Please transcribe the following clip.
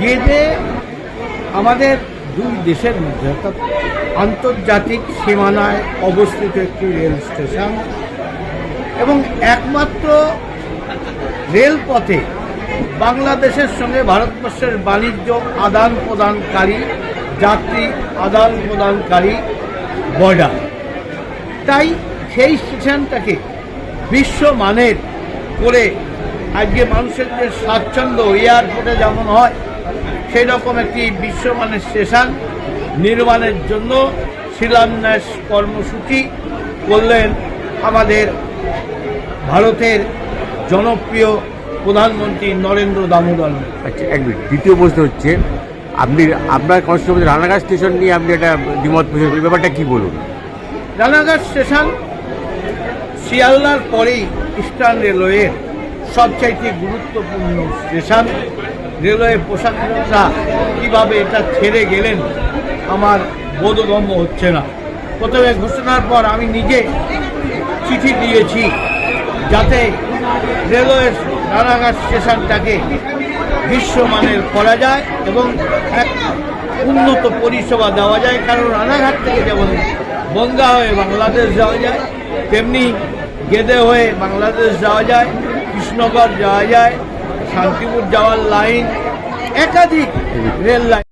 গেদে আমাদের দুই দেশের মধ্যে, অর্থাৎ আন্তর্জাতিক সীমানায় অবস্থিত একটি রেল স্টেশন এবং একমাত্র রেলপথে বাংলাদেশের সঙ্গে ভারতবর্ষের বাণিজ্য আদান প্রদানকারী, যাত্রী আদান প্রদানকারী বর্ডার। তাই সেই স্টেশনটাকে বিশ্বমানের করে আজকে মানুষের যে স্বাচ্ছন্দ্য, এয়ারপোর্টে যেমন হয় সেই রকম একটি বিশ্বমানের স্টেশন নির্মাণের জন্য শিলান্যাস কর্মসূচি করলেন আমাদের ভারতের জনপ্রিয় প্রধানমন্ত্রী নরেন্দ্র দামোদর মোদী। আচ্ছা এক মিনিট দ্বিতীয় প্রশ্ন হচ্ছে আপনি আপনার কনস্টেবল রানাঘাট স্টেশন নিয়ে আপনি একটা দ্বিমত পোষণ। ব্যাপারটা কি বলুন রানাঘাট স্টেশন শিয়ালদার পরেই ইস্টার্ন রেলওয়ের সবচাইতে গুরুত্বপূর্ণ স্টেশন রেলওয়ে প্রশাসনরা কীভাবে এটা ছেড়ে গেলেন, আমার বোধগম্য হচ্ছে না। প্রথমে ঘোষণার পর আমি নিজে চিঠি দিয়েছি যাতে রেলওয়ে রানাঘাট স্টেশনটাকে বিশ্বমানের করা যায় এবং এক উন্নত পরিষেবা দেওয়া যায়, কারণ রানাঘাট থেকে যেমন বনগা হয়ে বাংলাদেশ যাওয়া যায়, তেমনি গেদে হয়ে বাংলাদেশ যাওয়া যায়, কৃষ্ণগড় যাওয়া যায় শান্তিপুর যাওয়ার লাইন একাধিক রেল লাইন।